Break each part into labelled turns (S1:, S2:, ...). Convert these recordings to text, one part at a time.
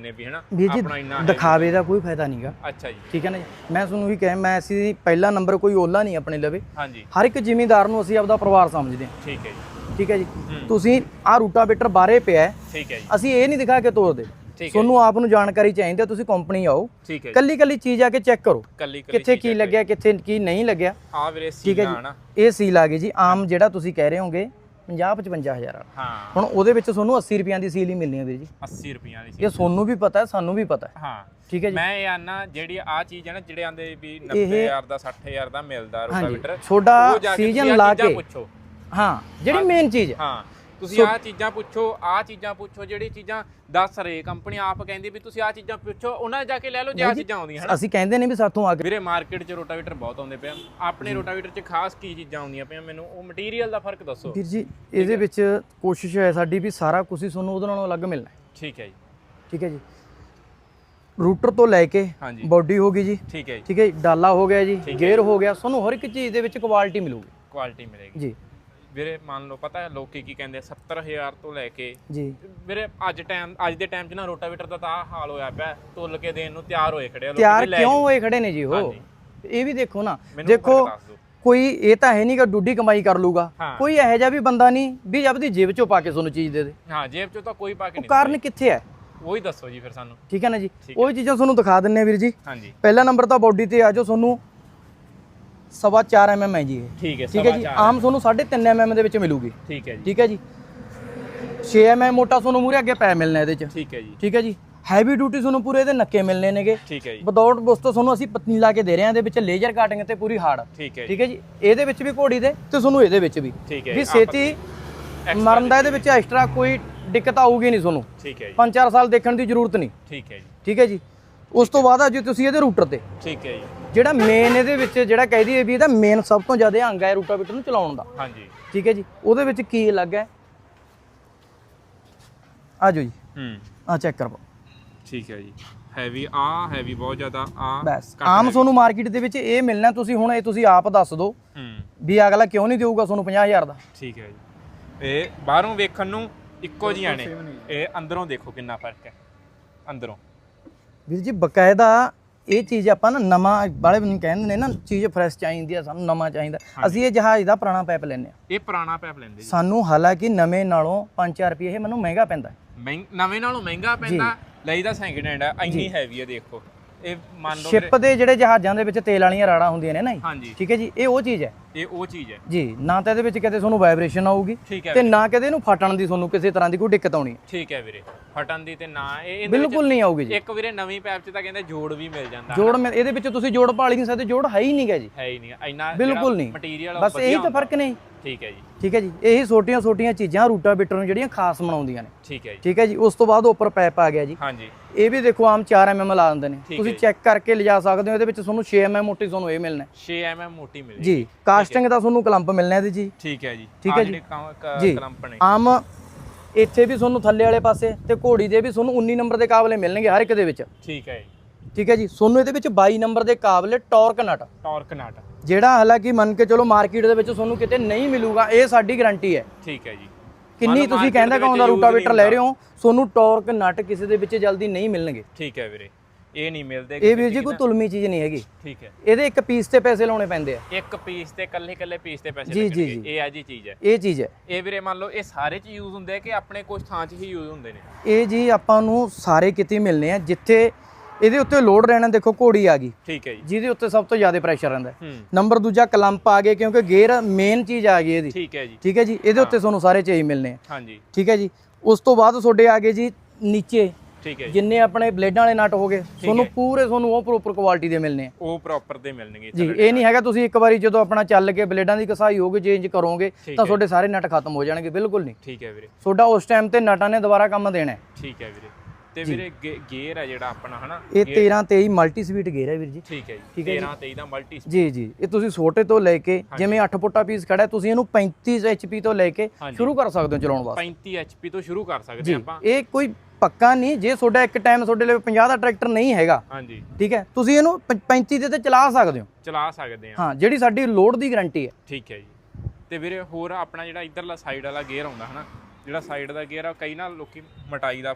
S1: ਨੇ ਵੀ ਹਨਾ?
S2: ਵੀਰ ਜੀ
S1: ਆਪਣਾ ਇੰਨਾ heavy-
S2: ਦਿਖਾਵੇ ਦਾ ਕੋਈ ਫਾਇਦਾ ਨਹੀਂਗਾ
S1: ਅੱਛਾ ਜੀ।
S2: ਠੀਕ ਹੈ ਨਾ ਜੀ? ਮੈਂ ਤੁਹਾਨੂੰ ਵੀ ਕਹਿ ਮੈਂ ਅਸੀਂ ਪਹਿਲਾ ਨੰਬਰ ਕੋਈ ਓਲਾ ਨਹੀਂ ਆਪਣੇ ਲਵੇ।
S1: ਹਾਂਜੀ।
S2: ਹਰ ਇੱਕ ਜ਼ਿਮੀਂਦਾਰ ਨੂੰ ਅਸੀਂ ਆਪਦਾ ਪਰਿਵਾਰ ਸਮਝਦੇ ਹਾਂ।
S1: ਠੀਕ ਹੈ ਜੀ।
S2: ਠੀਕ ਹੈ ਜੀ। ਤੁਸੀਂ ਆਹ ਰੂਟਾਵੇਟਰ ਬਾਰੇ ਪਿਆ ਹੈ,
S1: ਠੀਕ ਹੈ ਜੀ।
S2: ਅਸੀਂ ਇਹ ਨਹੀਂ ਦਿਖਾ ਕੇ ਤੋਰਦੇ।
S1: ਠੀਕ ਹੈ
S2: ਤੁਹਾਨੂੰ ਆਪ ਨੂੰ ਜਾਣਕਾਰੀ ਚਾਹੀਦੀ ਹੈ ਤੁਸੀਂ ਕੰਪਨੀ ਆਓ। ਕੱਲੀ ਕੱਲੀ ਚੀਜ਼ ਆ ਕੇ ਚੈੱਕ ਕਰੋ। ਕਿੱਥੇ ਕੀ ਲੱਗਿਆ ਕਿੱਥੇ ਕੀ ਨਹੀਂ ਲੱਗਿਆ।
S1: ਆ ਵੀਰੇ ਸੀਨਾ
S2: ਜੀ?
S1: ਨਾ।
S2: ਇਹ ਸੀਲ ਆ ਗਈ ਜੀ। ਆਮ ਜਿਹੜਾ ਤੁਸੀਂ ਕਹਿ ਰਹੇ ਹੋਗੇ 50 55000 ਵਾਲਾ।
S1: ਹਾਂ।
S2: ਹੁਣ ਉਹਦੇ ਵਿੱਚ ਤੁਹਾਨੂੰ 80 ਰੁਪਈਆਂ ਦੀ ਸੀਲ ਹੀ ਮਿਲਣੀ ਹੈ ਵੀਰ ਜੀ।
S1: 80 ਰੁਪਈਆਂ ਦੀ ਸੀ
S2: ਇਹ ਤੁਹਾਨੂੰ ਵੀ ਪਤਾ ਹੈ ਸਾਨੂੰ ਵੀ ਪਤਾ। ਹੈ।
S1: ਹਾਂ
S2: ਠੀਕ ਹੈ ਜੀ।
S1: ਮੈਂ ਇਹ ਆਨਾ ਜਿਹੜੀ ਆ ਚੀਜ਼ ਹੈ ਨਾ ਜਿਹੜੇ ਆਂਦੇ ਵੀ 90000 ਦਾ 60000 ਦਾ ਮਿਲਦਾ ਰੋਟਾਵੇਟਰ
S2: ਤੁਹਾਡਾ ਸੀਜ਼ਨ ਲਾ ਕੇ
S1: ਪੁੱਛੋ।
S2: ਹਾਂ ਜਿਹੜੀ ਮੇਨ ਚੀਜ਼ ਹੈ।
S1: ਹਾਂ। ਤੁਸੀਂ ਆਹ ਚੀਜ਼ਾਂ ਪੁੱਛੋ ਆਹ ਚੀਜ਼ਾਂ ਪੁੱਛੋ ਜਿਹੜੀ ਚੀਜ਼ਾਂ ਦੱਸ ਰਹੇ ਕੰਪਨੀ ਆਪ ਕਹਿੰਦੀ ਵੀ ਤੁਸੀਂ ਆਹ ਚੀਜ਼ਾਂ ਪੁੱਛੋ ਉਹਨਾਂ ਜਾ ਕੇ ਲੈ ਲਓ ਜੇ ਆਹ ਚੀਜ਼ਾਂ ਆਉਂਦੀਆਂ ਹਨਾ?
S2: ਅਸੀਂ ਕਹਿੰਦੇ ਨੇ ਵੀ ਸਾਥੋਂ ਆ ਕੇ
S1: ਵੀਰੇ ਮਾਰਕੀਟ 'ਚ ਰੋਟਾਵੇਟਰ ਬਹੁਤ ਆਉਂਦੇ ਪਏ ਆਪਣੇ ਰੋਟਾਵੇਟਰ 'ਚ ਖਾਸ ਕੀ ਚੀਜ਼ਾਂ ਆਉਂਦੀਆਂ ਪਈਆਂ ਮੈਨੂੰ? ਉਹ ਮਟੀਰੀਅਲ ਦਾ ਫ਼ਰਕ ਦੱਸੋ।
S2: ਵੀਰ ਜੀ ਇਹਦੇ ਵਿੱਚ ਕੋਸ਼ਿਸ਼ ਹੈ ਸਾਡੀ ਵੀ ਸਾਰਾ ਕੁਝ ਹੀ ਤੁਹਾਨੂੰ ਉਹਦੇ ਨਾਲੋਂ ਅਲੱਗ ਮਿਲਣਾ
S1: ਠੀਕ ਹੈ ਜੀ।
S2: ਠੀਕ ਹੈ ਜੀ। ਰੂਟਰ ਤੋਂ ਲੈ ਕੇ ਬਾਡੀ ਹੋ ਗਈ ਜੀ।
S1: ਠੀਕ ਹੈ ਜੀ।
S2: ਠੀਕ ਹੈ ਜੀ ਡਾਲਾ ਹੋ ਗਿਆ ਜੀ ਗੇਅਰ ਹੋ ਗਿਆ ਤੁਹਾਨੂੰ ਹਰ ਇੱਕ ਚੀਜ਼ ਦੇ ਵਿੱਚ ਕੁਆਲਿਟੀ ਮਿਲੂਗੀ।
S1: ਕੁਆਲਿਟੀ ਮਿਲੇਗੀ।
S2: ਜੀ।
S1: ਵੀਰੇ ਮੰਨ ਲਓ ਪਤਾ ਹੈ ਲੋਕੀ ਕੀ ਕਹਿੰਦੇ ਆ, 70000 ਤੋਂ ਲੈ ਕੇ
S2: ਜੀ।
S1: ਵੀਰੇ ਅੱਜ ਟਾਈਮ ਅੱਜ ਦੇ ਟਾਈਮ 'ਚ ਨਾ ਰੋਟਾਵੇਟਰ ਦਾ ਤਾਂ ਆਹ ਹਾਲ ਹੋਇਆ ਪਿਆ ਤੁੱਲ ਕੇ ਦੇਣ ਨੂੰ ਤਿਆਰ ਹੋਏ ਖੜੇ ਆ ਲੋਕੀ
S2: ਤਿਆਰ
S1: ਲੈ
S2: ਕਿਉਂ
S1: ਜਾਓ।
S2: ਹੋਏ ਖੜੇ ਨੇ ਜੀ ਉਹ?
S1: ਹਾਂਜੀ।
S2: ਇਹ ਵੀ ਦੇਖੋ ਨਾ
S1: ਮੈਨੂੰ
S2: ਦੇਖੋ
S1: ਫ਼ਰਕ ਦੱਸ ਦਿਓ।
S2: ਕੋਈ ਇਹ ਤਾਂ ਹੈ ਨਹੀਂ ਕਿ ਡੁੱਡੀ ਕਮਾਈ ਕਰ ਲੂਗਾ।
S1: ਹਾਂ।
S2: ਕੋਈ ਇਹੋ ਜਿਹਾ ਵੀ ਬੰਦਾ ਨਹੀਂ ਵੀ ਆਪਦੀ ਜੇਬ ਚੋਂ ਪਾ ਕੇ ਤੁਹਾਨੂੰ ਚੀਜ਼ ਦੇ ਦੇ।
S1: ਹਾਂ ਜੇਬ 'ਚੋਂ ਤਾਂ ਕੋਈ ਪਾ ਕੇ
S2: ਉਹ
S1: ਨਹੀਂ
S2: ਕਾਰਨ ਕਿੱਥੇ ਹੈ?
S1: ਉਹੀ ਦੱਸੋ ਜੀ ਫਿਰ ਸਾਨੂੰ।
S2: ਠੀਕ ਹੈ ਨਾ ਜੀ?
S1: ਠੀਕ
S2: ਉਹ ਚੀਜ਼ਾਂ ਤੁਹਾਨੂੰ ਦਿਖਾ ਦਿੰਨੇ ਆ ਵੀਰ ਜੀ।
S1: ਹਾਂਜੀ।
S2: ਪਹਿਲਾ ਨੰਬਰ ਤਾਂ ਬਾਡੀ ਤੇ ਆ ਜਾਓ ਤੁਹਾਨੂੰ। ਸਵਾ 4 ਐਮਐਮ ਹੈ ਜੀ ਇਹ
S1: ਠੀਕ ਹੈ
S2: ਠੀਕ ਹੈ ਜੀ। ਆਮ ਤੁਹਾਨੂੰ 3.5 ਐਮਐਮ ਦੇ ਵਿੱਚ ਮਿਲੂਗੀ
S1: ਠੀਕ ਹੈ ਜੀ
S2: ਠੀਕ ਹੈ ਜੀ 6 ਐਮਐਮ ਮੋਟਾ ਤੁਹਾਨੂੰ ਮੂਰੇ ਅੱਗੇ ਪੈ ਮਿਲਣਾ ਇਹਦੇ ਚ
S1: ਠੀਕ ਹੈ ਜੀ
S2: ਠੀਕ ਹੈ ਜੀ ਹੈਵੀ ਡਿਊਟੀ ਤੁਹਾਨੂੰ ਪੂਰੇ ਇਹਦੇ ਨੱਕੇ ਮਿਲਨੇ ਨੇਗੇ
S1: ਠੀਕ ਹੈ ਜੀ
S2: ਵਿਦਆਊਟ ਬੁਸ ਤੋਂ ਤੁਹਾਨੂੰ ਅਸੀਂ ਪਤਨੀ ਲਾ ਕੇ ਦੇ ਰਹੇ ਹਾਂ ਇਹਦੇ ਵਿੱਚ ਲੇਜ਼ਰ ਕਾਟਿੰਗ ਤੇ ਪੂਰੀ ਹਾਰਡ
S1: ਠੀਕ ਹੈ ਜੀ
S2: ਠੀਕ ਹੈ ਜੀ ਇਹਦੇ ਵਿੱਚ ਵੀ ਘੋੜੀ ਦੇ ਤੇ ਤੁਹਾਨੂੰ ਇਹਦੇ ਵਿੱਚ ਵੀ
S1: ਠੀਕ ਹੈ
S2: ਵੀ ਛੇਤੀ ਮਰਨ ਦਾ ਇਹਦੇ ਵਿੱਚ ਐਕਸਟਰਾ ਕੋਈ ਦਿੱਕਤ ਆਊਗੀ ਨਹੀਂ ਤੁਹਾਨੂੰ
S1: ਠੀਕ ਹੈ ਜੀ
S2: 5-4 ਸਾਲ ਦੇਖਣ ਦੀ ਜ਼ਰੂਰਤ ਨਹੀਂ
S1: ਠੀਕ ਹੈ ਜੀ
S2: ਠੀਕ ਹੈ ਜੀ ਉਸ ਤੋਂ ਬਾਅਦ ਆ ਜੀ ਤੁਸੀਂ ਇਹਦੇ ਰੂਟਰ ਤੇ
S1: ਠੀਕ ਹੈ ਜੀ
S2: ਜਿਹੜਾ ਮੇਨ ਇਹਦੇ ਵਿੱਚ ਜਿਹੜਾ ਕਹਿ ਦਈਏ ਵੀ ਇਹਦਾ ਮੇਨ ਸਭ ਤੋਂ ਜ਼ਿਆਦਾ ਅੰਗ ਹੈ ਰੂਟਾਵੇਟਰ ਨੂੰ ਚਲਾਉਣ ਦਾ।
S1: ਹਾਂਜੀ।
S2: ਠੀਕ ਹੈ ਜੀ? ਉਹਦੇ ਵਿੱਚ ਕੀ ਅਲੱਗ ਹੈ? ਆ ਜਾਓ ਜੀ।
S1: ਹੂੰ।
S2: ਆ ਚੈੱਕ ਕਰਵਾਓ।
S1: ਠੀਕ ਹੈ ਜੀ। ਹੈਵੀ ਆ ਹੈਵੀ ਬਹੁਤ ਜ਼ਿਆਦਾ ਆ
S2: ਬਸ। ਆਮ ਤੁਹਾਨੂੰ ਮਾਰਕੀਟ ਦੇ ਵਿੱਚ ਇਹ ਮਿਲਣਾ ਤੁਸੀਂ ਹੁਣ ਇਹ ਤੁਸੀਂ ਆਪ ਦੱਸ ਦਿਓ
S1: ਹੂੰ।
S2: ਵੀ ਅਗਲਾ ਕਿਉਂ ਨਹੀਂ ਦੇਊਗਾ ਤੁਹਾਨੂੰ 50000 ਦਾ?
S1: ਠੀਕ ਹੈ ਜੀ। ਇਹ ਬਾਹਰੋਂ ਵੇਖਣ ਨੂੰ ਇੱਕੋ ਜਿਹੀਆਂ ਨੇ। ਇਹ ਅੰਦਰੋਂ ਦੇਖੋ ਕਿੰਨਾ ਫ਼ਰਕ ਹੈ। ਅੰਦਰੋਂ।
S2: ਵੀਰ ਜੀ ਬਕਾਇਦਾ ਇਹ ਚੀਜ਼ ਆਪਾਂ ਨਾ ਨਵਾਂ ਬਾਲੇ ਨੂੰ ਕਹਿੰਦੇ ਨੇ ਨਾ ਚੀਜ਼ ਫਰੈਸ਼ ਚਾਹੀਦੀ ਆ ਸਾਨੂੰ ਨਵਾਂ ਚਾਹੀਦਾ। ਅਸੀਂ ਇਹ ਜਹਾਜ਼ ਦਾ ਪੁਰਾਣਾ ਪੈਪ ਲੈਨੇ ਆ
S1: ਇਹ ਪੁਰਾਣਾ ਪੈਪ ਲੈਂਦੇ ਜੀ।
S2: ਸਾਨੂੰ ਹਾਲਾਂਕਿ ਨਵੇਂ ਨਾਲੋਂ 5-4 ਰੁਪਏ ਇਹ ਮੈਨੂੰ ਮਹਿੰਗਾ ਪੈਂਦਾ
S1: ਨਵੇਂ ਨਾਲੋਂ ਮਹਿੰਗਾ ਪੈਂਦਾ ਲਈਦਾ ਸੈਕਿੰਡ ਹੈਂਡ ਹੈ ਇੰਨੀ ਹੈਵੀ ਹੈ ਦੇਖੋ। ਇਹ ਮੰਨ ਲਓ
S2: ਸ਼ਿਪ ਦੇ ਜਿਹੜੇ ਜਹਾਜ਼ਾਂ ਦੇ ਵਿੱਚ ਤੇਲ ਵਾਲੀਆਂ ਰਾੜਾਂ ਹੁੰਦੀਆਂ ਨੇ ਨਾ ਠੀਕ ਹੈ ਜੀ ਇਹ ਉਹ ਚੀਜ਼ ਹੈ।
S1: ਇਹ ਉਹ ਚੀਜ਼ ਹੈ।
S2: ਜੀ ਨਾ ਤਾਂ ਇਹਦੇ ਵਿੱਚ ਕਦੇ ਤੁਹਾਨੂੰ ਵਾਈਬ੍ਰੇਸ਼ਨ ਆਊਗੀ
S1: ਠੀਕ ਹੈ
S2: ਤੇ ਨਾ ਕਦੇ ਇਹਨੂੰ ਫਟਣ ਦੀ ਤੁਹਾਨੂੰ ਕਿਸੇ ਤਰ੍ਹਾਂ ਦੀ ਕੋਈ ਦਿੱਕਤ ਆਉਣੀ।
S1: ਠੀਕ ਹੈ ਵੀਰੇ ਫਟਣ ਦੀ ਤੇ ਨਾ ਇਹ ਇਹਦੇ ਵਿੱਚ
S2: ਬਿਲਕੁਲ ਨਹੀਂ ਆਊਗੀ ਜੀ।
S1: ਇੱਕ ਵੀਰੇ ਨਵੀਂ ਪੈਪ 'ਚ ਤਾਂ ਕਹਿੰਦੇ ਜੋੜ ਵੀ ਮਿਲ ਜਾਂਦਾ।
S2: ਜੋੜ ਇਹਦੇ ਵਿੱਚ ਤੁਸੀਂ ਜੋੜ ਪਾ ਨਹੀਂ ਸਕਦੇ ਜੋੜ ਹੈ ਹੀ ਨਹੀਂਗਾ ਜੀ।
S1: ਹੈ ਹੀ ਨਹੀਂ ਇੰਨਾ
S2: ਬਿਲਕੁਲ ਨਹੀਂ।
S1: ਮਟੀਰੀਅਲ
S2: ਬਸ ਇਹੀ ਤਾਂ ਫ਼ਰਕ ਨੇ
S1: ਠੀਕ ਹੈ ਜੀ।
S2: ਠੀਕ ਹੈ ਜੀ ਇਹੀ ਛੋਟੀਆਂ ਛੋਟੀਆਂ ਚੀਜ਼ਾਂ ਰੂਟਾਵੇਟਰ ਨੂੰ ਜਿਹੜੀਆਂ ਖਾਸ ਬਣਾਉਂਦੀਆਂ ਨੇ।
S1: ਠੀਕ ਹੈ ਜੀ।
S2: ਠੀਕ ਹੈ ਜੀ ਉਸ ਤੋਂ ਬਾਅਦ ਉੱਪਰ ਪੈਪ ਆ ਗਿਆ ਜੀ।
S1: ਹਾਂਜੀ।
S2: ਇਹ ਵੀ ਦੇਖੋ ਆਮ 4 ਐਮਐਮ ਲਾ ਦਿੰਦੇ ਨੇ। ਤੁਸੀਂ ਚੈੱਕ ਕਰਕੇ ਲਿਜਾ ਸਕਦੇ ਹੋ ਇਹਦੇ ਵਿੱਚ ਤੁਹਾਨੂੰ 6 ਐਮਐਮ ਮੋਟੀ ਤੁਹਾਨੂੰ ਇਹ ਮਿਲਣਾ ਹੈ।
S1: 6 mm ਮੋਟੀ ਮਿਲੇਗੀ
S2: ਜੀ ਕਾਸਟਿੰਗ ਦਾ ਤੁਹਾਨੂੰ ਕਲੰਪ ਮਿਲਣਾ ਇਹਦੇ ਜੀ।
S1: ਠੀਕ ਹੈ ਜੀ।
S2: ਠੀਕ ਹੈ ਜੀ।
S1: ਕਲੰਪ ਨੇ।
S2: ਆਮ ਇੱਥੇ ਵੀ ਤੁਹਾਨੂੰ ਥੱਲੇ ਵਾਲੇ ਪਾਸੇ ਤੇ ਘੋੜੀ ਦੇ ਵੀ ਤੁਹਾਨੂੰ 19 ਨੰਬਰ ਦੇ ਕਾਬਲੇ ਮਿਲਣਗੇ ਹਰ ਇੱਕ ਦੇ ਵਿੱਚ।
S1: ਠੀਕ ਹੈ ਜੀ।
S2: ਠੀਕ ਹੈ ਜੀ। ਤੁਹਾਨੂੰ ਇਹਦੇ ਵਿੱਚ 22 ਨੰਬਰ ਦੇ ਕਾਬਲੇ ਟਾਰਕ ਨਟ।
S1: ਟਾਰਕ ਨਟ।
S2: ਜਿਹੜਾ ਹਾਲਾਂਕਿ ਮੰਨ ਕੇ ਚਲੋ ਮਾਰਕੀਟ ਦੇ ਵਿੱਚ ਤੁਹਾਨੂੰ ਕਿਤੇ ਨਹੀਂ ਮਿਲੂਗਾ ਇਹ ਸਾਡੀ ਗਾਰੰਟੀ ਹੈ।
S1: ਠੀਕ ਹੈ ਜੀ।
S2: ਕਿੰਨੀ ਤੁਸੀਂ ਕਹਿੰਦਾ
S1: ਦੇ
S2: ਕਹੋਂਦਾ
S1: use
S2: ਰੂਟਾਵੇਟਰ ਲੈ ਰਹੇ ਹੋ ਤੁਹਾਨੂੰ ਟਾਰਕ ਨਟ ਕਿਸੇ ਦੇ ਵਿੱਚ ਜਲਦੀ ਨਹੀਂ ਮਿਲਣਗੇ।
S1: ਠੀਕ ਹੈ ਵੀਰੇ। ਇਹ ਨਹੀਂ ਮਿਲਦੇ
S2: ਇਹ ਵੀਰ ਜੀ ਕੋਈ ਤੁਲਮੀ ਚੀਜ਼ ਨਹੀਂ ਹੈਗੀ।
S1: ਠੀਕ ਹੈ।
S2: ਇਹਦੇ ਇੱਕ ਪੀਸ ਤੇ ਪੈਸੇ ਲਾਉਣੇ ਪੈਂਦੇ ਆ।
S1: ਇੱਕ ਪੀਸ ਤੇ ਕੱਲੇ ਕੱਲੇ ਪੀਸ ਤੇ ਪੈਸੇ
S2: ਜੀ, ਜੀ,
S1: ਇਹ ਆ ਜੀ ਚੀਜ਼ ਹੈ।
S2: ਇਹ ਚੀਜ਼ ਹੈ।
S1: ਇਹ ਵੀਰੇ ਮੰਨ ਲਓ ਇਹ ਸਾਰੇ ਚ ਯੂਜ਼ ਹੁੰਦੇ ਆ ਕਿ ਆਪਣੇ ਕੁਝ ਥਾਂ 'ਚ ਹੀ ਯੂਜ਼ ਹੁੰਦੇ ਨੇ?
S2: ਇਹ ਜੀ ਆਪਾਂ ਨੂੰ ਸਾਰੇ ਕਿਤੇ ਮਿਲਨੇ ਆ ਜਿੱਥੇ ਇਹਦੇ ਉੱਤੇ ਲੋਡ ਰਹਿਣਾ ਦੇਖੋ ਘੋੜੀ ਆ ਗਈ।
S1: ਠੀਕ ਹੈ ਜੀ।
S2: ਜਿਹਦੇ ਉੱਤੇ ਸਭ ਤੋਂ ਜ਼ਿਆਦਾ ਪ੍ਰੈਸ਼ਰ ਰਹਿੰਦਾ ਨੰਬਰ ਦੂਜਾ ਕਲੰਪ ਆ ਗਏ ਕਿਉਂਕਿ ਗੇਅਰ ਮੇਨ ਚੀਜ਼ ਆ ਗਈ ਇਹਦੀ।
S1: ਠੀਕ ਹੈ ਜੀ।
S2: ਠੀਕ ਹੈ ਜੀ? ਇਹਦੇ ਉੱਤੇ ਤੁਹਾਨੂੰ ਸਾਰੇ ਚੇਈ ਮਿਲਨੇ ਆ।
S1: ਹਾਂਜੀ।
S2: ਠੀਕ ਹੈ ਜੀ? ਉਸ ਤੋਂ ਬਾਅਦ ਤੁਹਾਡੇ ਆ ਗਏ ਜੀ ਨੀਚੇ।
S1: ਠੀਕ ਹੈ
S2: ਜਿੰਨੇ ਆਪਣੇ ਬਲੇਡਾਂ ਵਾਲੇ ਨਟ ਹੋ ਗਏ ਤੁਹਾਨੂੰ ਪੂਰੇ ਤੁਹਾਨੂੰ ਉਹ ਪ੍ਰੋਪਰ ਕੁਆਲਿਟੀ ਦੇ ਮਿਲਨੇ ਆ।
S1: ਉਹ ਪ੍ਰੋਪਰ ਦੇ ਮਿਲਣਗੇ
S2: ਜੀ ਇਹ ਨਹੀਂ ਹੈਗਾ ਤੁਸੀਂ ਇੱਕ ਵਾਰੀ ਜਦੋਂ ਆਪਣਾ ਚੱਲ ਕੇ ਬਲੇਡਾਂ ਦੀ ਕਸਾਈ ਹੋਗੇ ਚੇਂਜ ਕਰੋਗੇ ਤਾਂ। ਤੁਹਾਡੇ ਸਾਰੇ ਨਟ ਖਤਮ ਹੋ ਜਾਣਗੇ ਬਿਲਕੁਲ ਨਹੀਂ।
S1: ਠੀਕ ਹੈ ਵੀਰੇ।
S2: ਤੁਹਾਡਾ ਉਸ ਟਾਈਮ ਤੇ ਨਟਾਂ ਨੇ ਦੁਬਾਰਾ ਕੰਮ ਦੇਣਾ।
S1: ਠੀਕ ਹੈ ਵੀਰੇ। ਤੇ ਵੀਰੇ ਗੇਅਰ ਹੈ ਜਿਹੜਾ ਆਪਣਾ ਹਨਾ?
S2: ਇਹ 13 23 ਮਲਟੀ ਸਪੀਡ ਗੇਅਰ ਹੈ ਵੀਰ ਜੀ।
S1: ਠੀਕ ਹੈ ਜੀ।
S2: ਠੀਕ ਹੈ ਜੀ।
S1: 13 23 ਦਾ ਮਲਟੀ
S2: ਜੀ ਜੀ। ਇਹ ਤੁਸੀਂ ਛੋਟੇ ਤੋਂ ਲੈ ਕੇ ਜਿਵੇਂ 8 ਫੁੱਟਾ ਪੀਸ ਖੜਾ ਤੁਸੀਂ ਇਹਨੂੰ 35 ਐਚਪੀ ਤੋਂ ਲੈ ਕੇ। ਸ਼ੁਰੂ ਕਰ ਸਕਦੇ ਹੋ ਚਲਾਉਣ ਵਾਸਤੇ।
S1: 35 ਐਚਪੀ ਤੋਂ ਸ਼ੁਰੂ ਕਰ ਸਕਦੇ
S2: ਜੀ।
S1: ਹਾਂ ਆਪਾਂ।
S2: ਇਹ ਕੋਈ ਪੱਕਾ ਨਹੀਂ ਜੇ ਤੁਹਾਡਾ ਇੱਕ ਟਾਈਮ ਤੁਹਾਡੇ ਲਈ 50 ਦਾ ਟਰੈਕਟਰ ਨਹੀਂ ਹੈਗਾ
S1: ਹਾਂਜੀ।
S2: ਠੀਕ ਹੈ? ਤੁਸੀਂ ਇਹਨੂੰ ਪ- 35 ਦੇ ਤੇ ਚਲਾ ਸਕਦੇ ਹੋ।
S1: ਚਲਾ ਸਕਦੇ ਹਾਂ।
S2: ਹਾਂ ਜਿਹੜੀ ਸਾਡੀ ਲੋਡ ਦੀ ਗਾਰੰਟੀ ਹੈ।
S1: ਠੀਕ ਹੈ ਜੀ। ਤੇ ਵੀਰੇ ਹੋਰ ਆਪਣਾ ਜਿਹੜਾ ਇਧਰਲਾ ਸਾਈਡ ਵਾਲਾ ਗੇਅਰ ਆਉਂਦਾ ਹਨਾ? ਜਿਹੜਾ ਸਾਈਡ ਦਾ ਗੇਅਰ ਆ ਕਈ ਨਾ ਲੋਕੀ ਮਟਾਈ ਦਾ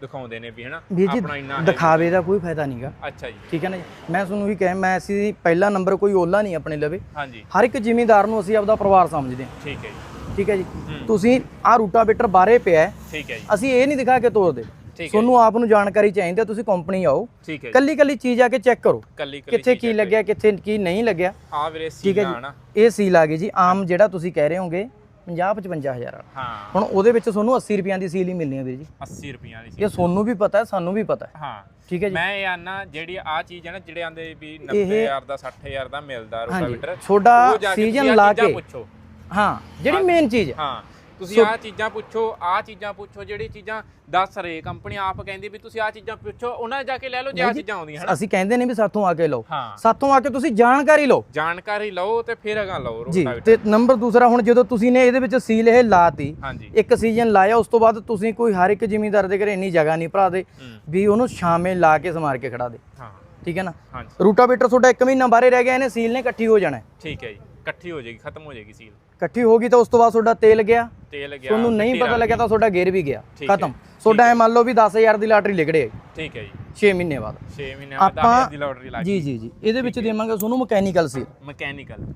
S1: ਦਿਖਾਉਂਦੇ ਨੇ ਵੀ ਹਨਾ? ਆਪਣਾ ਇੰਨਾ
S2: ਦਿਖਾਵੇ ਦਾ ਕੋਈ ਫਾਇਦਾ ਨਹੀਂਗਾ
S1: ਅੱਛਾ ਜੀ।
S2: ਠੀਕ ਹੈ ਨਾ ਜੀ? ਮੈਂ ਤੁਹਾਨੂੰ ਵੀ ਕਹਿ ਮੈਂ ਅਸੀਂ ਪਹਿਲਾ ਨੰਬਰ ਕੋਈ ਓਲਾ ਨਹੀਂ ਆਪਣੇ ਲਵੇ।
S1: ਹਾਂਜੀ।
S2: ਹਰ ਇੱਕ ਜ਼ਿਮੀਂਦਾਰ ਨੂੰ ਅਸੀਂ ਆਪਦਾ ਪਰਿਵਾਰ ਸਮਝਦੇ ਹਾਂ।
S1: ਠੀਕ ਹੈ ਜੀ।
S2: ਠੀਕ ਹੈ ਜੀ। ਤੁਸੀਂ ਆਹ ਰੂਟਾਵੇਟਰ ਬਾਰੇ ਪਿਆ
S1: ਠੀਕ ਹੈ ਜੀ।
S2: ਅਸੀਂ ਇਹ ਨਹੀਂ ਦਿਖਾ ਕੇ ਤੋਰਦੇ। ਤੁਹਾਨੂੰ ਆਪ ਨੂੰ ਜਾਣਕਾਰੀ ਚਾਹੀਦੀ ਹੈ ਤੁਸੀਂ ਕੰਪਨੀ ਆਓ। ਕੱਲੀ ਕੱਲੀ ਚੀਜ਼ ਆ ਕੇ ਚੈੱਕ ਕਰੋ। ਕਿੱਥੇ ਕੀ ਲੱਗਿਆ ਕਿੱਥੇ ਕੀ ਨਹੀਂ ਲੱਗਿਆ।
S1: ਆ ਵੀਰੇ ਸੀਲਾ
S2: ਜੀ
S1: ਹਨਾ
S2: ਇਹ ਸੀਲ ਆ ਗਈ ਜੀ। ਆਮ ਜਿਹੜਾ ਤੁਸੀਂ ਕਹਿ ਰਹੇ ਹੋਗੇ 50 55000 ਵਾਲਾ।
S1: ਹਾਂ।
S2: ਹੁਣ ਉਹਦੇ ਵਿੱਚ ਤੁਹਾਨੂੰ 80 ਰੁਪਈਆਂ ਦੀ ਸੀਲ ਹੀ ਮਿਲਣੀ ਹੈ ਵੀਰ ਜੀ।
S1: 80 ਰੁਪਈਆਂ ਦੀ ਸੀ
S2: ਇਹ ਤੁਹਾਨੂੰ ਵੀ ਪਤਾ ਹੈ ਸਾਨੂੰ ਵੀ ਪਤਾ ਹੈ।
S1: ਹਾਂ।
S2: ਠੀਕ ਹੈ ਜੀ?
S1: ਮੈਂ ਇਹ ਆਨਾ ਜਿਹੜੀ ਆ ਚੀਜ਼ ਹੈ ਨਾ ਜਿਹੜੇ ਆਂਦੇ ਵੀ 90000 ਦਾ 60000 ਦਾ ਮਿਲਦਾ ਰੋਟਾਵੇਟਰ
S2: ਤੁਹਾਡਾ ਸੀਜ਼ਨ ਲਾ ਕੇ
S1: ਪੁੱਛੋ।
S2: ਹਾਂ ਜਿਹੜੀ ਮੇਨ ਚੀਜ਼ ਹੈ।
S1: ਹਾਂ ਤੁਸੀਂ ਆਹ ਚੀਜ਼ਾਂ ਪੁੱਛੋ ਆਹ ਚੀਜ਼ਾਂ ਪੁੱਛੋ ਜਿਹੜੀ ਚੀਜ਼ਾਂ ਦੱਸ ਰਹੇ ਕੰਪਨੀ ਆਪ ਕਹਿੰਦੀ ਵੀ ਤੁਸੀਂ ਆਹ ਚੀਜ਼ਾਂ ਪੁੱਛੋ ਉਹਨਾਂ ਜਾ ਕੇ ਲੈ ਲਓ ਜੇ ਆਹ ਚੀਜ਼ਾਂ ਆਉਂਦੀਆਂ ਹਨ?
S2: ਅਸੀਂ ਕਹਿੰਦੇ ਨੇ ਵੀ ਸਾਥੋਂ ਆ ਕੇ ਲਓ।
S1: ਹਾਂ।
S2: ਸਾਥੋਂ ਆ ਕੇ ਤੁਸੀਂ ਜਾਣਕਾਰੀ ਲਓ।
S1: ਜਾਣਕਾਰੀ ਲਓ ਤੇ ਫਿਰ ਅਗਾ ਲਓ
S2: ਜੀ
S1: ਰੋਟਾਵੇਟਰ
S2: ਤੇ ਨੰਬਰ ਦੂਸਰਾ ਹੁਣ ਜਦੋਂ ਤੁਸੀਂ ਨੇ ਇਹਦੇ ਵਿੱਚ ਸੀਲ ਇਹ ਲਾਤੀ
S1: ਹਾਂਜੀ।
S2: ਇੱਕ ਸੀਜ਼ਨ ਲਾਇਆ ਉਸ ਤੋਂ ਬਾਅਦ ਤੁਸੀਂ ਕੋਈ ਹਰ ਇੱਕ ਜ਼ਿਮੀਂਦਾਰ ਦੇ ਘਰੇ ਇੰਨੀ ਜਗ੍ਹਾ ਨਹੀਂ ਭਰਾ ਦੇ
S1: ਹੂੰ,
S2: ਵੀ ਉਹਨੂੰ ਛਾਵੇਂ ਲਾ ਕੇ ਸਮਾਰ ਕੇ ਖੜਾ ਦੇ।
S1: ਹਾਂ।
S2: ਠੀਕ ਹੈ ਨਾ?
S1: ਹਾਂਜੀ।
S2: ਰੂਟਾਵੇਟਰ ਤੁਹਾਡਾ 1 ਮਹੀਨਾ ਬਾਹਰੇ ਰਹਿ ਗਿਆ ਇਹਨੇ ਸੀਲ ਨੇ ਇਕੱਠੀ ਹੋ ਜਾਣਾ ਹੈ।
S1: ਠੀਕ ਹੈ ਜੀ ਇਕੱਠੀ ਹੋ ਜਾਏਗੀ ਖਤਮ ਹੋ ਜਾਏਗੀ ਸੀਲ
S2: ਇਕੱਠੀ ਹੋ ਗਈ ਤਾਂ ਉਸ ਤੋਂ ਬਾਅਦ ਤੁਹਾਡਾ ਤੇਲ ਗਿਆ।
S1: ਤੇਲ ਗਿਆ
S2: ਤੁਹਾਨੂੰ ਨਹੀਂ ਪਤਾ ਲੱਗਿਆ ਤਾਂ ਤੁਹਾਡਾ ਗੇਅਰ ਵੀ ਗਿਆ। ਖਤਮ। ਤੁਹਾਡਾ ਐ ਮੰਨ ਲਓ ਵੀ 10000 ਦੀ ਲਾਟਰੀ ਲਿਖੜੇ
S1: ਠੀਕ ਹੈ ਜੀ।
S2: 6 ਮਹੀਨੇ ਬਾਅਦ।
S1: 6 ਮਹੀਨੇ ਬਾਅਦ 10000 ਦੀ ਲੋਟਰੀ ਲੱਗ
S2: ਜੀ ਜੀ ਜੀ। ਇਹਦੇ ਵਿੱਚ ਦੇਵਾਂਗੇ ਤੁਹਾਨੂੰ ਮਕੈਨੀਕਲ ਸੀਲ।
S1: ਮਕੈਨੀਕਲ।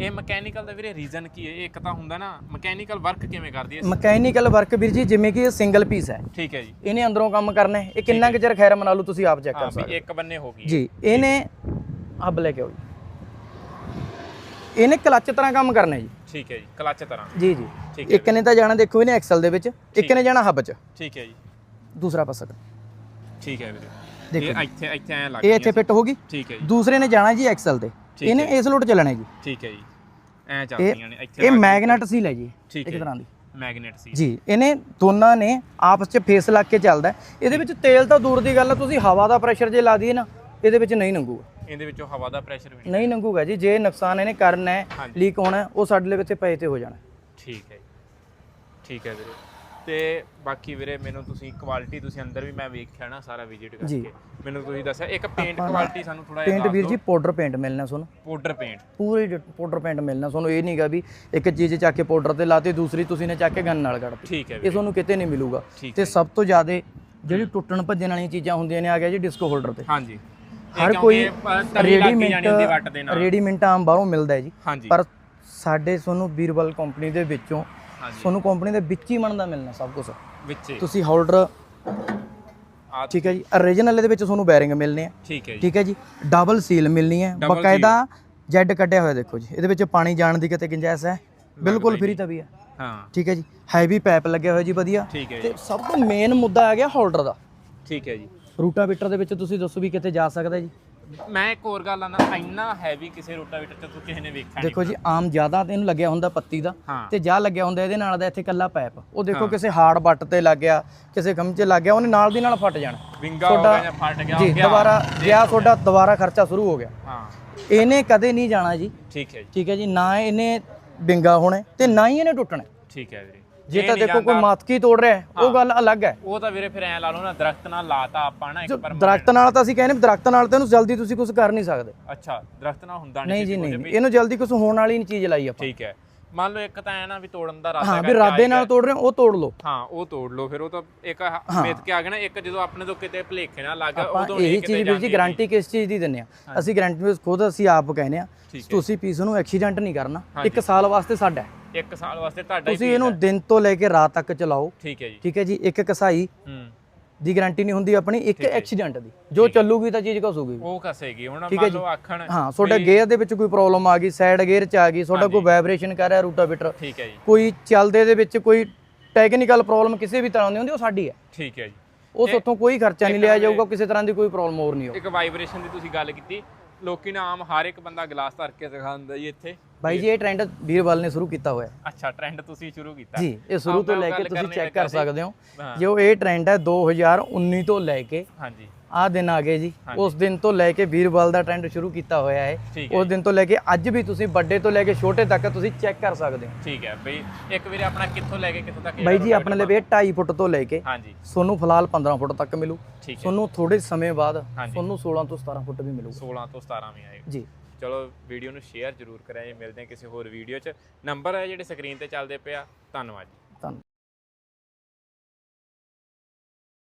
S1: ਇਹ ਮਕੈਨੀਕਲ ਦਾ ਵੀਰੇ ਰੀਜ਼ਨ ਕੀ ਹੈ? ਇੱਕ ਤਾਂ ਹੁੰਦਾ ਨਾ ਮਕੈਨੀਕਲ ਵਰਕ ਕਿਵੇਂ ਕਰਦੀ ਹੈ?
S2: ਮਕੈਨੀਕਲ ਵਰਕ ਵੀਰ ਜੀ ਜਿਵੇਂ ਕਿ ਇਹ ਸਿੰਗਲ ਪੀਸ ਹੈ।
S1: ਠੀਕ ਹੈ ਜੀ।
S2: ਇਹਨੇ ਅੰਦਰੋਂ ਕੰਮ ਕਰਨਾ ਹੈ। ਇਹ ਕਿੰਨਾ ਕੁ ਚਿਰ ਖੈਰ ਮਨਾ ਲਓ ਤੁਸੀਂ ਆਪ ਚੈੱਕ ਕਰ ਸਕਦੇ
S1: ਇੱਕ ਬੰਨੇ ਹੋ ਗਈ।
S2: ਜੀ ਇਹਨੇ ਹੱਬ ਲੈ ਕੇ ਆਓ ਜੀ। ਇਹਨੇ ਕਲੱਚ ਤਰ੍ਹਾਂ ਕੰਮ ਕਰਨਾ ਹੈ ਜੀ।
S1: ਠੀਕ ਹੈ ਜੀ ਕਲੱਚ ਤਰ੍ਹਾਂ।
S2: ਜੀ ਜੀ।
S1: ਠੀਕ
S2: ਇੱਕ ਨੇ ਤਾਂ ਜਾਣਾ ਦੇਖੋ ਇਹਨੇ ਐਕਸਲ ਦੇ ਵਿੱਚ ਇੱਕ ਨੇ ਜਾਣਾ ਹੱਬ 'ਚ।
S1: ਠੀਕ ਹੈ ਜੀ।
S2: ਦੂਸਰਾ ਪਾਸਾ
S1: ਠੀਕ ਹੈ ਵੀਰੇ।
S2: ਦੇਖੋ
S1: ਇਹ ਇੱਥੇ ਇੱਥੇ ਐ ਲੱਗ
S2: ਇਹ ਇੱਥੇ ਫਿੱਟ ਹੋ ਗਈ।
S1: ਠੀਕ ਹੈ ਜੀ।
S2: ਦੂਸਰੇ ਨੇ ਜਾਣਾ ਜੀ ਐਕਸਲ ਤੇ। ਇਹਨੇ ਇਸ ਲੋਟ ਚੱਲਣਾ ਜੀ।
S1: ਠੀਕ ਹੈ ਜੀ। ਐ ਚੱਲਦੀਆਂ ਨੇ ਇੱਥੇ
S2: ਇਹ ਮੈਗਨੇਟ ਸੀਲ ਹੈ ਜੀ ਇੱਕ ਤਰ੍ਹਾਂ ਦੀ।
S1: ਮੈਗਨੇਟ ਸੀ।
S2: ਜੀ ਇਹਨੇ ਦੋਨਾਂ ਨੇ ਆਪਸ 'ਚ ਫੇਸ ਲੱਗ ਕੇ ਚੱਲਦਾ। ਇਹਦੇ ਵਿੱਚ ਤੇਲ ਤਾਂ ਦੂਰ ਦੀ ਗੱਲ ਹੈ ਤੁਸੀਂ ਹਵਾ ਦਾ ਪ੍ਰੈਸ਼ਰ ਜੇ ਲਾ ਦਈਏ ਨਾ ਇਹਦੇ ਵਿੱਚ ਨਹੀਂ ਲੰਘੂਗਾ।
S1: ਇਹਦੇ ਵਿੱਚੋਂ ਹਵਾ ਦਾ ਪ੍ਰੈਸ਼ਰ ਵੀ ਨਹੀਂ
S2: ਲੰਘੂਗਾ ਜੀ ਜੇ ਨੁਕਸਾਨ ਇਹਨੇ ਕਰਨਾ ਹੈ। ਲੀਕ ਹੋਣਾ ਉਹ ਸਾਡੇ ਲਈ ਵਿੱਚ ਪਏ ਤੇ ਹੋ ਜਾਣਾ।
S1: ਠੀਕ ਹੈ ਠੀਕ ਹੈ ਵੀਰੇ। ਤੇ ਬਾਕੀ ਵੀਰੇ ਮੈਨੂੰ ਤੁਸੀਂ ਕੁਆਲਿਟੀ ਤੁਸੀਂ ਅੰਦਰ ਵੀ ਮੈਂ ਵੇਖਿਆ ਨਾ ਸਾਰਾ ਵਿਜ਼ਿਟ। ਕਰਕੇ। ਮੈਨੂੰ ਤੁਸੀਂ ਦੱਸਿਆ ਇੱਕ ਪੇਂਟ ਕੁਆਲਿਟੀ ਸਾਨੂੰ ਥੋੜਾ ਜਿਹਾ
S2: ਪੇਂਟ ਵੀਰ ਜੀ ਪਾਊਡਰ ਪੇਂਟ ਮਿਲਣਾ ਤੁਹਾਨੂੰ।
S1: ਪਾਊਡਰ ਪੇਂਟ
S2: ਪੂਰੀ ਪਾਊਡਰ ਪੇਂਟ ਮਿਲਣਾ ਤੁਹਾਨੂੰ ਇਹ ਨਹੀਂਗਾ ਵੀ ਇੱਕ ਚੀਜ਼ ਚੱਕ ਕੇ ਪਾਊਡਰ ਤੇ ਲਾਤੀ ਦੂਸਰੀ ਤੁਸੀਂ ਨੇ ਚੱਕ ਕੇ ਗਨ ਨਾਲ ਕੱਢਤੀ।
S1: ਠੀਕ ਹੈ
S2: ਇਹ ਤੁਹਾਨੂੰ ਕਿਤੇ ਨਹੀਂ ਮਿਲੂਗਾ। ਤੇ ਸਭ ਤੋਂ ਜ਼ਿਆਦਾ ਜਿਹੜੀ ਟੁੱਟਣ ਭੱਜਣ ਵਾਲੀਆਂ ਚੀਜ਼ਾਂ ਹੁੰਦੀਆਂ ਨੇ ਆ ਗਿਆ ਜੀ ਡਿਸਕੋ ਹੋਲਡਰ ਤੇ।
S1: ਹਾਂਜੀ।
S2: ਹਰ ਕੋਈ
S1: ਨਾਲ।
S2: ਰੈਡੀਮੇਟ ਆਮ ਬਾਹਰੋਂ ਮਿਲਦਾ ਹੈ ਜੀ। ਪਰ ਸਾਡੇ ਤੁਹਾਨੂੰ ਬੀਰਬਲ ਕੰਪਨੀ ਦੇ ਵਿੱਚੋਂ ਤੁਹਾਨੂੰ ਕੰਪਨੀ ਦੇ ਵਿੱਚ ਹੀ ਬਣਦਾ ਮਿਲਣਾ ਸਭ ਕੁਝ
S1: ਵਿੱਚੇ।
S2: ਤੁਸੀਂ ਹੋਲਡਰ ਠੀਕ ਹੈ ਜੀ origignal ਦੇ ਵਿੱਚ ਤੁਹਾਨੂੰ ਬੈਰਿੰਗ ਮਿਲਨੇ ਆ।
S1: ਠੀਕ ਹੈ ਜੀ।
S2: ਠੀਕ ਹੈ ਜੀ ਡਬਲ ਸੀਲ ਮਿਲਣੀ ਹੈ। ਬਕਾਇਦਾ ਜੈਡ ਕੱਢਿਆ ਹੋਇਆ ਦੇਖੋ ਜੀ ਇਹਦੇ ਵਿੱਚ ਪਾਣੀ ਜਾਣ ਦੀ ਕਿਤੇ ਗੁੰਜਾਇਸ਼ ਹੈ। ਬਿਲਕੁਲ ਫ੍ਰੀ ਤਵੀ ਹੈ।
S1: ਹਾਂ।
S2: ਠੀਕ ਹੈ ਜੀ ਹੈਵੀ ਪਾਈਪ ਲੱਗਿਆ ਹੋਇਆ ਜੀ ਵਧੀਆ। ਤੇ ਸਭ ਤੋਂ ਮੇਨ ਮੁੱਦਾ ਆ ਗਿਆ ਹੋਲਡਰ ਦਾ।
S1: ਠੀਕ ਹੈ ਜੀ।
S2: ਰੂਟਾਵੀਟਰ ਦੇ ਵਿੱਚ ਤੁਸੀਂ ਦੱਸੋ ਵੀ ਕਿਤੇ ਜਾ ਸਕਦਾ ਜੀ?
S1: ਮੈਂ ਇੱਕ ਹੋਰ ਗੱਲ ਆ ਨਾ ਇੰਨਾ ਹੈਵੀ ਕਿਸੇ ਰੋਟਾਵੇਟਰ ਚ ਤੂੰ ਕਿਸੇ ਨੇ ਵੇਖਿਆ ਨਹੀਂ
S2: ਦੇਖੋ ਜੀ ਆਮ ਜ਼ਿਆਦਾ ਤੇ ਇਹਨੂੰ ਲੱਗਿਆ ਹੁੰਦਾ ਪੱਤੀ ਦਾ ਤੇ ਜਾ ਲੱਗਿਆ ਹੁੰਦਾ ਇਹਦੇ ਨਾਲ ਦਾ ਇੱਥੇ ਕੱਲਾ ਪਾਈਪ ਉਹ ਦੇਖੋ ਕਿਸੇ ਹਾਰਡ ਬੱਟ ਤੇ ਲੱਗ ਗਿਆ ਕਿਸੇ ਖੰਭੇ ਲੱਗ ਗਿਆ ਉਹਨੇ ਨਾਲ ਦੀ ਨਾਲ ਫਟ ਜਾਣਾ।
S1: ਵਿੰਗਾ ਹੋ ਗਿਆ ਜਾਂ ਫਟ ਗਿਆ
S2: ਜੀ ਦੁਬਾਰਾ ਗਿਆ ਤੁਹਾਡਾ ਦੁਬਾਰਾ ਖਰਚਾ ਸ਼ੁਰੂ ਹੋ ਗਿਆ।
S1: ਹਾਂ।
S2: ਇਹਨੇ ਕਦੇ ਨਹੀਂ ਜਾਣਾ ਜੀ।
S1: ਠੀਕ ਹੈ ਜੀ।
S2: ਠੀਕ ਹੈ ਜੀ ਨਾ ਇਹਨੇ ਬਿੰਗਾ ਹੋਣਾ ਤੇ ਨਾ ਹੀ ਇਹਨੇ ਟੁੱਟਣਾ।
S1: ਠੀਕ ਹੈ ਵੀਰੇ।
S2: ਜੇ ਤਾਂ ਦੇਖੋ ਕੋਈ ਮਾਤਕੀ ਤੋੜ ਰਿਹਾ ਉਹ ਗੱਲ ਅਲੱਗ ਹੈ।
S1: ਉਹ ਤਾਂ ਵੀਰੇ ਫਿਰ ਐ ਲਾ ਲਓ ਨਾ ਦਰਖਤ ਨਾਲ ਲਾਤਾ ਆਪਾਂ ਨਾ ਇੱਕ ਪਰ
S2: ਦਰਖਤ ਨਾਲ ਤਾਂ ਅਸੀਂ ਕਹਿੰਦੇ ਦਰਖਤ ਨਾਲ ਤਾਂ ਇਹਨੂੰ ਜਲਦੀ ਤੁਸੀਂ ਕੁਝ ਕਰ ਨਹੀਂ ਸਕਦੇ।
S1: ਅੱਛਾ ਦਰਖਤ ਨਾਲ ਹੁੰਦਾ
S2: ਨਹੀਂ
S1: ਨਹੀਂ
S2: ਜੀ ਨਹੀਂ, ਇਹਨੂੰ ਜਲਦੀ ਕੁਝ ਹੋਣ ਵਾਲੀ ਨਹੀਂ ਚੀਜ਼ ਲਾਈ ਆਪਾਂ।
S1: ਠੀਕ ਹੈ। ਮੰਨ ਲਓ ਇੱਕ ਤਾਂ ਐ ਨਾ ਵੀ ਤੋੜਨ ਦਾ
S2: ਹਾਂ
S1: ਰਾਦਾ
S2: ਵੀ ਰਾਦੇ ਨਾਲ ਤੋੜ ਰਹੇ ਹੋ ਉਹ ਤੋੜ ਲਓ।
S1: ਹਾਂ ਉਹ ਤੋੜ ਲਓ ਫਿਰ ਉਹ ਤਾਂ ਇੱਕ ਮੇਤ ਕੇ ਆ ਗਿਆ ਨਾ ਇੱਕ ਜਦੋਂ ਆਪਣੇ ਤੋਂ ਕਿਤੇ ਭਲੇਖੇ ਨਾ ਲੱਗ
S2: ਆਪਾਂ
S1: ਉਦੋਂ
S2: ਇਹੀ
S1: ਇਹ ਕਿਤੇ
S2: ਚੀਜ਼ ਵੀਰ ਜੀ ਗਾਰੰਟੀ ਕਿਸ ਚੀਜ਼ ਦੀ ਦਿੰਨੇ ਆ? ਅਸੀਂ ਗਾਰੰਟੀ ਵਿੱਚ ਖੁਦ ਅਸੀਂ ਆਪ ਕਹਿੰਦੇ ਆ
S1: ਠੀਕ ਹੈ।
S2: ਤੁਸੀਂ ਪੀਸ ਨੂੰ ਐਕਸੀਡੈਂਟ ਨਹੀਂ ਕਰਨਾ ਇੱਕ ਸਾਲ ਵਾਸਤੇ ਸਾਡਾ ਹੈ।
S1: ਇੱਕ ਸਾਲ ਵਾਸਤੇ ਤੁਹਾਡਾ ਹੀ
S2: ਤੁਸੀਂ ਇਹਨੂੰ ਦਿਨ ਤੋਂ ਲੈ ਕੇ ਰਾਤ ਤੱਕ ਚਲਾਓ।
S1: ਠੀਕ ਹੈ ਜੀ।
S2: ਠੀਕ ਹੈ ਜੀ ਇੱਕ ਕਸਾਈ
S1: ਹੂੰ।
S2: ਦੀ ਗਾਰੰਟੀ ਨਹੀਂ ਹੁੰਦੀ ਆਪਣੀ ਇੱਕ ਐਕਸੀਡੈਂਟ ਦੀ। ਜੋ ਚੱਲੂਗੀ ਤਾਂ ਚੀਜ਼ ਘਸੂਗੀ
S1: ਉਹ ਕਸੇਗੀ ਹੁਣ ਮੰਨ। ਲਓ ਆਖਣ
S2: ਹਾਂ ਤੁਹਾਡੇ ਗੇਅਰ ਦੇ ਵਿੱਚ ਕੋਈ ਪ੍ਰੋਬਲਮ ਆ ਗਈ ਸਾਈਡ ਗੇਅਰ ਚ ਆ ਗਈ ਤੁਹਾਡਾ ਕੋਈ ਵਾਈਬ੍ਰੇਸ਼ਨ ਕਰ ਰਿਹਾ ਰੂਟਾਵੀਟਰ
S1: ਠੀਕ ਹੈ ਜੀ।
S2: ਕੋਈ ਚੱਲਦੇ ਦੇ ਵਿੱਚ ਕੋਈ ਟੈਕਨੀਕਲ ਪ੍ਰੋਬਲਮ ਕਿਸੇ ਵੀ ਤਰ੍ਹਾਂ ਦੀ ਹੁੰਦੀ ਉਹ ਸਾਡੀ ਹੈ।
S1: ਠੀਕ ਹੈ ਜੀ।
S2: ਉਸ ਉੱਥੋਂ ਕੋਈ ਖਰਚਾ ਨਹੀਂ ਲਿਆ ਜਾਊਗਾ ਕਿਸੇ ਤਰ੍ਹਾਂ ਦੀ ਕੋਈ ਪ੍ਰੋਬਲਮ ਹੋਰ ਨਹੀਂ ਹੋ
S1: ਇੱਕ ਵਾਈਬ੍ਰੇਸ਼ਨ ਦੀ ਤੁਸੀਂ ਗੱਲ ਕੀਤੀ ਲੋਕੀ ਨਾ ਆਮ ਹਰ ਇੱਕ ਬੰਦਾ ਗਲਾਸ ਧਰ ਕੇ ਦਿਖਾਉਂਦਾ ਜੀ ਇੱਥੇ
S2: ਬਾਈ ਜੀ ਇਹ ਟ੍ਰੈਂਡ ਵੀਰਵਾਲ ਨੇ ਸ਼ੁਰੂ ਕੀਤਾ ਹੋਇਆ।
S1: ਅੱਛਾ ਟ੍ਰੈਂਡ ਤੁਸੀਂ ਸ਼ੁਰੂ ਕੀਤਾ
S2: ਜੀ ਇਹ ਸ਼ੁਰੂ ਤੋਂ ਲੈ ਕੇ ਤੁਸੀਂ ਚੈੱਕ ਕਰ। ਸਕਦੇ ਹਾਂ। ਜੋ ਇਹ ਟ੍ਰੈਂਡ ਹੈ 2019 ਤੋਂ ਲੈ ਕੇ
S1: ਹਾਂਜੀ
S2: ਆਹ ਦਿਨ ਆ ਗਏ ਜੀ। ਉਸ ਦਿਨ ਤੋਂ ਲੈ ਕੇ ਵੀਰਵਾਲ ਦਾ ਟ੍ਰੈਂਡ ਸ਼ੁਰੂ ਕੀਤਾ ਹੋਇਆ ਹੈ ਉਸ ਦਿਨ ਤੋਂ ਲੈ ਕੇ ਅੱਜ ਵੀ ਤੁਸੀਂ ਵੱਡੇ ਤੋਂ ਲੈ ਕੇ ਛੋਟੇ ਤੱਕ ਤੁਸੀਂ ਚੈੱਕ ਕਰ ਸਕਦੇ ਹੋ।
S1: ਠੀਕ ਹੈ ਬਈ ਇੱਕ ਵੀਰੇ ਆਪਣਾ ਕਿੱਥੋਂ ਲੈ ਕੇ ਕਿੱਥੋਂ ਤੱਕ
S2: ਬਾਈ ਜੀ ਆਪਣੇ ਲਈ 2.5 ਫੁੱਟ ਤੋਂ ਲੈ ਕੇ
S1: ਹਾਂਜੀ।
S2: ਤੁਹਾਨੂੰ ਫਿਲਹਾਲ 15 ਫੁੱਟ ਤੱਕ ਮਿਲੂ। ਤੁਹਾਨੂੰ ਥੋੜੇ ਸਮੇਂ ਬਾਅਦ। ਤੁਹਾਨੂੰ 16 ਤੋਂ 17 ਫੁੱਟ ਵੀ ਮਿਲੂਗਾ।
S1: 16 ਤੋਂ 17 ਵੀ ਆਏਗਾ।
S2: ਜੀ।
S1: ਚਲੋ ਵੀਡੀਓ ਨੂੰ ਸ਼ੇਅਰ ਜ਼ਰੂਰ ਕਰਿਆ ਜੀ। ਮਿਲਦੇ ਹਾਂ ਕਿਸੇ ਹੋਰ ਵੀਡੀਓ 'ਚ। ਨੰਬਰ ਹੈ ਜਿਹੜੇ ਸਕਰੀਨ ਤੇ ਚੱਲਦੇ ਪਿਆ। ਧੰਨਵਾਦ ਜੀ।